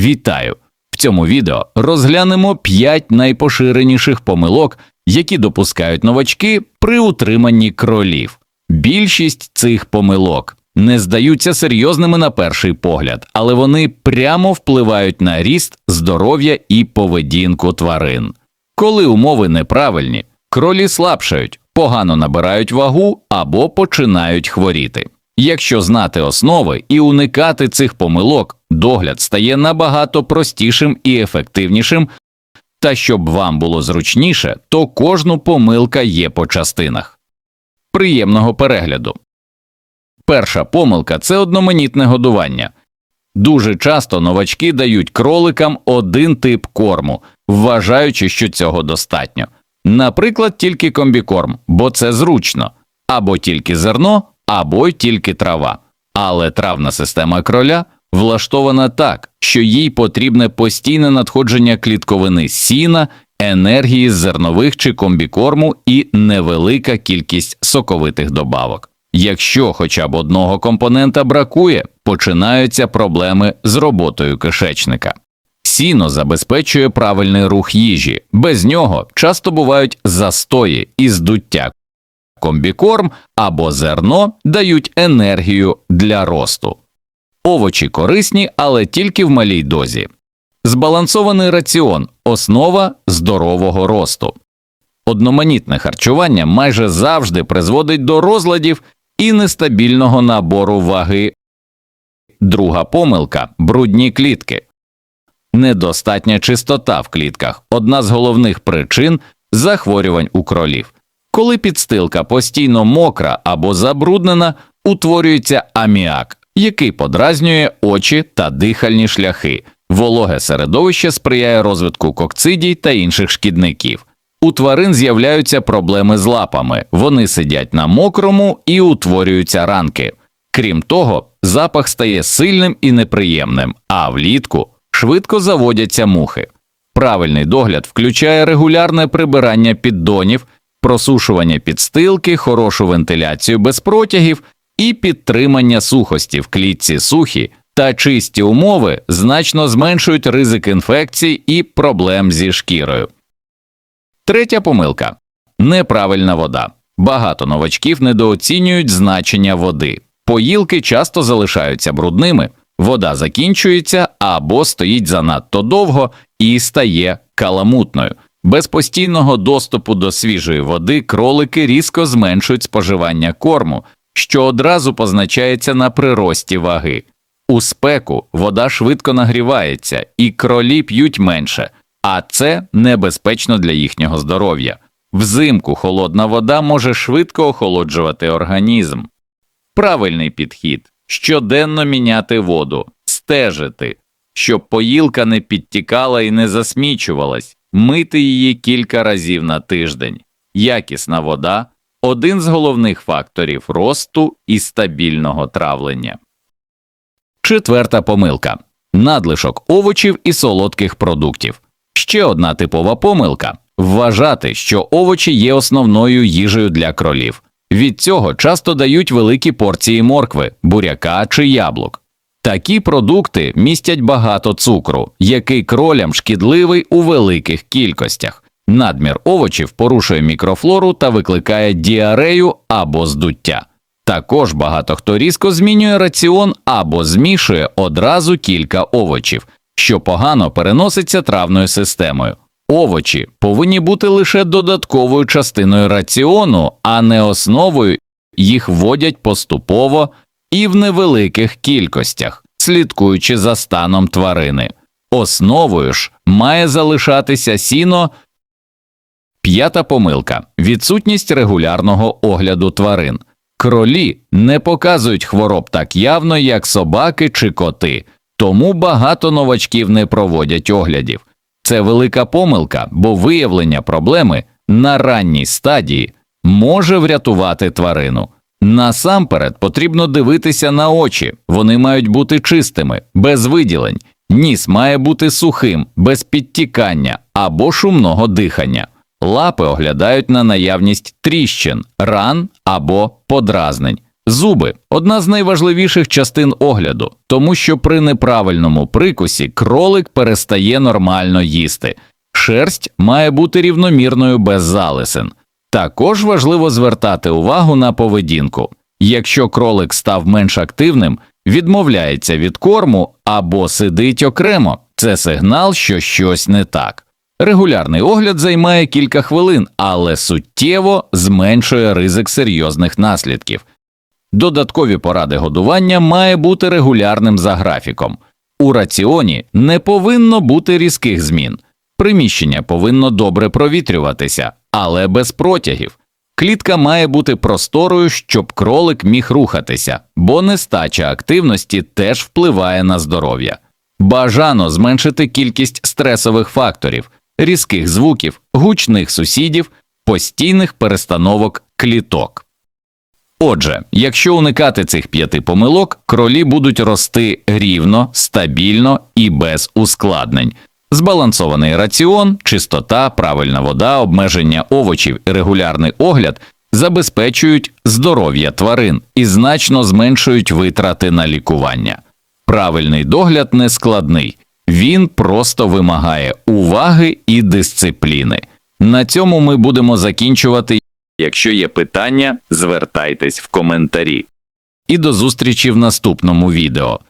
Вітаю! В цьому відео розглянемо 5 найпоширеніших помилок, які допускають новачки при утриманні кролів. Більшість цих помилок не здаються серйозними на перший погляд, але вони прямо впливають на ріст, здоров'я і поведінку тварин. Коли умови неправильні, кролі слабшають, погано набирають вагу або починають хворіти. Якщо знати основи і уникати цих помилок, догляд стає набагато простішим і ефективнішим. Та щоб вам було зручніше, то кожну помилка є по частинах. Приємного перегляду. Перша помилка це одноманітне годування. Дуже часто новачки дають кроликам один тип корму, вважаючи, що цього достатньо. Наприклад, тільки комбікорм, бо це зручно, або тільки зерно, або тільки трава. Але травна система кроля влаштована так, що їй потрібне постійне надходження клітковини сіна, енергії з зернових чи комбікорму і невелика кількість соковитих добавок. Якщо хоча б одного компонента бракує, починаються проблеми з роботою кишечника. Сіно забезпечує правильний рух їжі, без нього часто бувають застої і здуття. Комбікорм або зерно дають енергію для росту. Овочі корисні, але тільки в малій дозі. Збалансований раціон основа здорового росту. Одноманітне харчування майже завжди призводить до розладів і нестабільного набору ваги. Друга помилка брудні клітки. Недостатня чистота в клітках одна з головних причин захворювань у кролів. Коли підстилка постійно мокра або забруднена, утворюється аміак, який подразнює очі та дихальні шляхи. Вологе середовище сприяє розвитку кокцидій та інших шкідників. У тварин з'являються проблеми з лапами, вони сидять на мокрому і утворюються ранки. Крім того, запах стає сильним і неприємним, а влітку швидко заводяться мухи. Правильний догляд включає регулярне прибирання піддонів, просушування підстилки, хорошу вентиляцію без протягів і підтримання сухості в клітці сухі та чисті умови значно зменшують ризик інфекцій і проблем зі шкірою. Третя помилка неправильна вода. Багато новачків недооцінюють значення води. Поїлки часто залишаються брудними, вода закінчується або стоїть занадто довго і стає каламутною. Без постійного доступу до свіжої води кролики різко зменшують споживання корму, що одразу позначається на прирості ваги. У спеку вода швидко нагрівається і кролі п'ють менше, а це небезпечно для їхнього здоров'я. Взимку холодна вода може швидко охолоджувати організм. Правильний підхід щоденно міняти воду, стежити, щоб поїлка не підтікала і не засмічувалась, мити її кілька разів на тиждень. Якісна вода один з головних факторів росту і стабільного травлення. Четверта помилка надлишок овочів і солодких продуктів. Ще одна типова помилка вважати, що овочі є основною їжею для кролів. Від цього часто дають великі порції моркви, буряка чи яблук. Такі продукти містять багато цукру, який кролям шкідливий у великих кількостях. Надмір овочів порушує мікрофлору та викликає діарею або здуття. Також багато хто різко змінює раціон або змішує одразу кілька овочів, що погано переноситься травною системою. Овочі повинні бути лише додатковою частиною раціону, а не основою, їх вводять поступово і в невеликих кількостях, слідкуючи за станом тварини. Основою ж має залишатися сіно. П'ята помилка відсутність регулярного огляду тварин. Кролі не показують хвороб так явно, як собаки чи коти, тому багато новачків не проводять оглядів. Це велика помилка, бо виявлення проблеми на ранній стадії може врятувати тварину. Насамперед потрібно дивитися на очі, вони мають бути чистими, без виділень, ніс має бути сухим, без підтікання або шумного дихання. Лапи оглядають на наявність тріщин, ран або подразнень. Зуби одна з найважливіших частин огляду, тому що при неправильному прикусі кролик перестає нормально їсти. Шерсть має бути рівномірною без залисин. Також важливо звертати увагу на поведінку. Якщо кролик став менш активним, відмовляється від корму або сидить окремо, це сигнал, що щось не так. Регулярний огляд займає кілька хвилин, але суттєво зменшує ризик серйозних наслідків. Додаткові поради годування має бути регулярним за графіком. У раціоні не повинно бути різких змін. Приміщення повинно добре провітрюватися, але без протягів. Клітка має бути просторою, щоб кролик міг рухатися, бо нестача активності теж впливає на здоров'я. Бажано зменшити кількість стресових факторів, різких звуків, гучних сусідів, постійних перестановок кліток. Отже, якщо уникати цих п'яти помилок, кролі будуть рости рівно, стабільно і без ускладнень. Збалансований раціон, чистота, правильна вода, обмеження овочів і регулярний огляд забезпечують здоров'я тварин і значно зменшують витрати на лікування. Правильний догляд не складний, він просто вимагає уваги і дисципліни. На цьому ми будемо закінчувати. Якщо є питання, звертайтесь в коментарі. І до зустрічі в наступному відео.